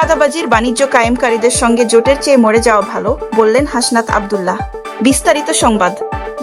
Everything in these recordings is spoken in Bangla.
চাঁদাবাজির বাণিজ্য কায়েমকারীদের সঙ্গে জোটের চেয়ে মরে যাওয়া ভালো বললেন হাসনাত আবদুল্লাহ। বিস্তারিত সংবাদ।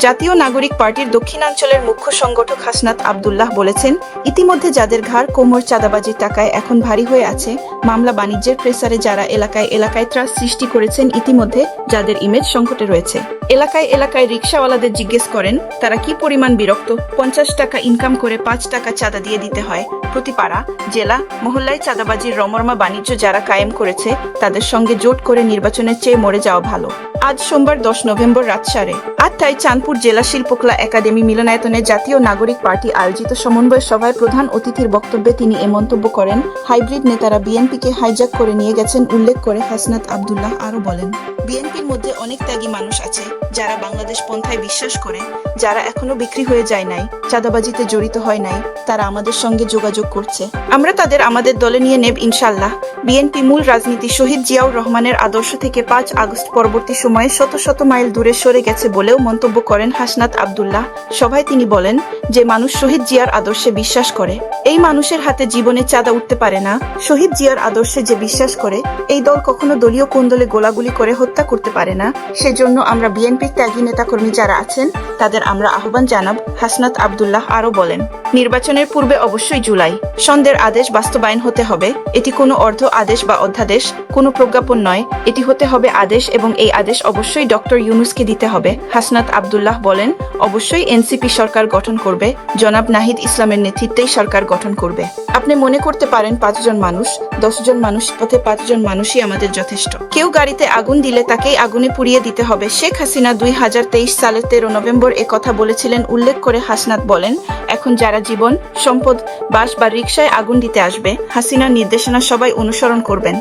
জাতীয় নাগরিক পার্টির দক্ষিণাঞ্চলের মুখ্য সংগঠক হাসনাত আবদুল্লাহ বলেছেন, ইতিমধ্যে যাদের ঘাড় কোমর চাঁদাবাজির টাকায় এখন ভারী হয়ে আছে, মামলা বাণিজ্যের প্রেসারে যারা এলাকায় এলাকায় ত্রাস সৃষ্টি করেছেন ইতিমধ্যে যাদের ইমেজ সংকটে রয়েছে। এলাকায় এলাকায় রিক্সাওয়ালাদের জিজ্ঞেস করেন, তারা কি পরিমাণ বিরক্ত? পঞ্চাশ টাকা ইনকাম করে পাঁচ টাকা চাঁদা দিয়ে দিতে হয়। প্রতি পাড়া জেলা মহল্লায় চাঁদাবাজির রমরমা বাণিজ্য যারা কায়েম করেছে, তাদের সঙ্গে জোট করে নির্বাচনের চেয়ে মরে যাওয়া ভালো। আজ সোমবার দশ নভেম্বর রাত সাড়ে আটটায় চাঁদপুর জেলা শিল্পকলা একাডেমি মিলনায়তনে জাতীয় নাগরিক পার্টি আয়োজিত সমন্বয় সভায় প্রধান অতিথির বক্তব্যে তিনি এ মন্তব্য করেন। হাইব্রিড নেতারা বিএনপিকে হাইজ্যাক করে নিয়ে গেছেন উল্লেখ করে হাসনাত আবদুল্লাহ আরও বলেন, বিএনপির মধ্যে অনেক ত্যাগী মানুষ আছে, যারা বাংলাদেশ পন্থায় বিশ্বাস করে, যারা এখনও বিক্রি হয়ে যায় নাই, চাঁদাবাজিতে জড়িত হয় নাই, তারা আমাদের সঙ্গে যোগাযোগ করছে। আমরা তাদের আমাদের দলে নিয়ে নেব ইনশাল্লাহ। বিএনপি মূল রাজনীতি শহীদ জিয়াউর রহমানের আদর্শ থেকে পাঁচ আগস্ট পরবর্তী সময়ে শত শত মাইল দূরে সরে গেছে বলেও মন্তব্য করেন হাসনাত আবদুল্লাহ। সভায় তিনি বলেন যে মানুষ শহীদ জিয়ার আদর্শে বিশ্বাস করে। এই মানুষের হাতে জীবনে চাঁদা উঠতে পারে না। শহীদ জিয়ার আদর্শে যে বিশ্বাস করে, এই দল কখনো দলীয় কোন্দলে গোলাগুলি করে হত্যা করতে পারে না। সেজন্য আমরা বিএনপির ত্যাগী নেতাকর্মী যারা আছেন, তাদের আমরা আহ্বান জানাব, হাসনাত আবদুল্লাহ আরও বলেন। নির্বাচনের পূর্বে অবশ্যই জুলাই। সন্ধ্যের আদেশ বাস্তবায়ন হতে হবে। এটি কোনো অর্ধ আদেশ বা অধ্যাদেশ, কোনো প্রজ্ঞাপন নয়। এটি হতে হবে আদেশ এবং এই আদেশ অবশ্যই ডক্টর ইউনুসকে দিতে হবে, হাসনাত আবদুল্লাহ বলেন। অবশ্যই এনসিপি সরকার গঠন করবে। জনাব নাহিদ ইসলামের নেতৃত্বেই সরকার গঠন করবে। আপনি মনে করতে পারেন পাঁচজন মানুষ, দশজন মানুষ পথে পাঁচজন মানুষই আমাদের যথেষ্ট। কেউ গাড়িতে আগুন দিলে তাকেই আগুনে পুড়িয়ে দিতে হবে। শেখ হাসিনা দুই হাজার তেইশ সালের তেরো নভেম্বর এ কথা বলেছিলেন, উল্লেখ করে হাসনাত বলেন, এখন যারা জীবন, সম্পদ, বাস বা রিক্সায় আগুন দিতে আসবে, হাসিনার নির্দেশনা সবাই অনুসরণ করবেন।